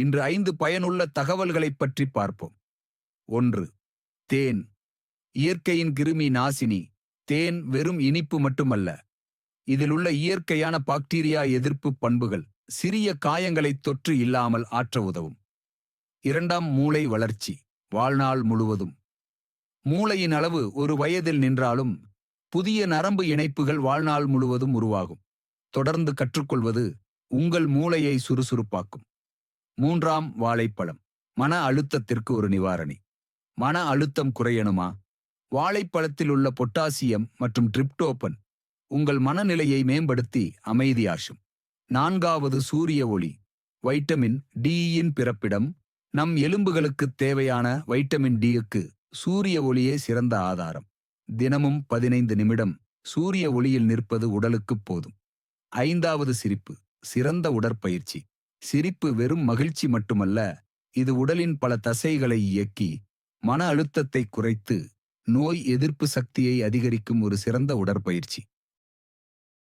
இன்று ஐந்து பயனுள்ள தகவல்களைப் பற்றி பார்ப்போம். ஒன்று தேன். இயற்கையின் கிருமி நாசினி. தேன் வெறும் இனிப்பு மட்டுமல்ல. இதில் உள்ள இயற்கையான பாக்டீரியா எதிர்ப்பு பண்புகள் சிறிய காயங்களை தொற்று இல்லாமல் ஆற்ற உதவும். இரண்டாம் மூளை வளர்ச்சி. வாழ்நாள் முழுவதும். மூளையின் அளவு ஒரு வயதில் நின்றாலும் புதிய நரம்பு இணைப்புகள் வாழ்நாள் முழுவதும் உருவாகும். தொடர்ந்து கற்றுக்கொள்வது உங்கள் மூளையை சுறுசுறுப்பாக்கும். மூன்றாம் வாழைப்பழம். மன அழுத்தத்திற்கு ஒரு நிவாரணி. மன அழுத்தம் குறையணுமா? வாழைப்பழத்தில் உள்ள பொட்டாசியம் மற்றும் டிரிப்டோபன் உங்கள் மனநிலையை மேம்படுத்தி அமைதியாஷும் நான்காவது சூரிய ஒளி. வைட்டமின் டியின் பிறப்பிடம் நம் எலும்புகளுக்குத் தேவையான வைட்டமின் டிக்கு சூரிய ஒளியே சிறந்த ஆதாரம். தினமும் பதினைந்து நிமிடம் சூரிய ஒளியில் நிற்பது உடலுக்குப் போதும். ஐந்தாவது சிரிப்பு. சிறந்த உடற்பயிற்சி. சிரிப்பு வெறும் மகிழ்ச்சி மட்டுமல்ல இது உடலின் பல தசைகளை இயக்கி மன அழுத்தத்தை குறைத்து நோய் எதிர்ப்பு சக்தியை அதிகரிக்கும் ஒரு சிறந்த உடற்பயிற்சி.